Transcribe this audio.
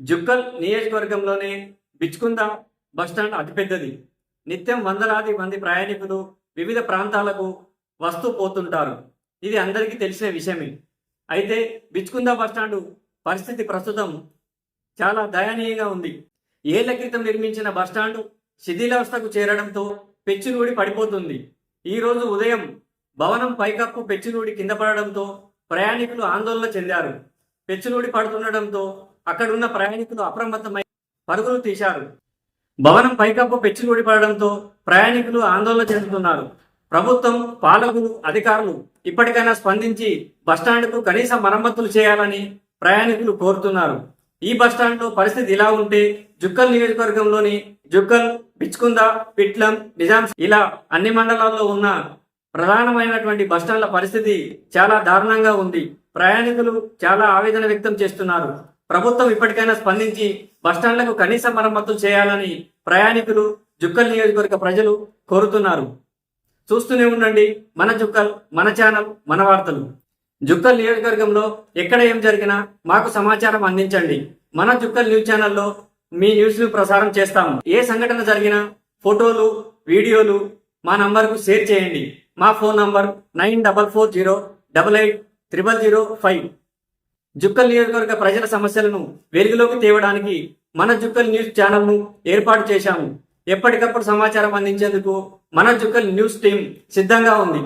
జుక్కల్ నియోజకవర్గంలోనే బిచ్కుంద బస్టాండ్ అతిపెద్దది. నిత్యం వందలాది మంది ప్రయాణికులు వివిధ ప్రాంతాలకు వస్తూ పోతుంటారు. ఇది అందరికీ తెలిసిన విషయమే. అయితే బిచ్కుంద బస్టాండు పరిస్థితి ప్రస్తుతం చాలా దయనీయంగా ఉంది. ఏళ్ళ క్రితం నిర్మించిన బస్టాండు శిథిలావస్థకు చేరడంతో పెచ్చునూడి పడిపోతుంది. ఈరోజు ఉదయం భవనం పైకప్పు పెచ్చునూడి కింద పడడంతో ప్రయాణికులు ఆందోళన చెందారు. పెచ్చునూడి పడుతుండడంతో అక్కడున్న ప్రయాణికులు అప్రమత్తమై పరుగులు తీశారు. భవనం పైకప్పు పెచ్చునూడి పడడంతో ప్రయాణికులు ఆందోళన చెందుతున్నారు. ప్రభుత్వం పాలకులు అధికారులు ఇప్పటికైనా స్పందించి బస్టాండ్కు కనీస మరమ్మతులు చేయాలని ప్రయాణికులు కోరుతున్నారు. ఈ బస్టాండ్లో పరిస్థితి ఇలా ఉంటే జుక్కల్ నియోజకవర్గంలోని జుక్కల్ పిచ్కుంద పిట్లం నిజాం ఇలా అన్ని మండలాల్లో ఉన్న ప్రధానమైనటువంటి బస్టాండ్ల పరిస్థితి చాలా దారుణంగా ఉంది. ప్రయాణికులు చాలా ఆవేదన వ్యక్తం చేస్తున్నారు. ప్రభుత్వం ఇప్పటికైనా స్పందించి బస్టాండ్లకు కనీస మరమ్మతులు చేయాలని ప్రయాణికులు జుక్కల్ నియోజకవర్గ ప్రజలు కోరుతున్నారు. చూస్తూనే ఉండండి మన జుక్కల్ మన ఛానల్ మన వార్తలు. జుక్కల్ నియోజకవర్గంలో ఎక్కడ ఏం జరిగినా మాకు సమాచారం అందించండి. మన జుక్కల్ న్యూస్ ఛానల్లో మీ న్యూస్ను ప్రసారం చేస్తాము. ఏ సంఘటన జరిగినా ఫోటోలు వీడియోలు మా నంబర్కు షేర్ చేయండి. మా phone number nine double four zero double eight triple zero five. Jukkal నియోజకవర్గ ప్రజల సమస్యలను వెలుగులోకి తేవడానికి మన జుక్కల్ న్యూస్ ఛానల్ను ఏర్పాటు చేశాము. ఎప్పటికప్పుడు సమాచారం అందించేందుకు మన జుక్కల్ న్యూస్ టీం సిద్ధంగా ఉంది.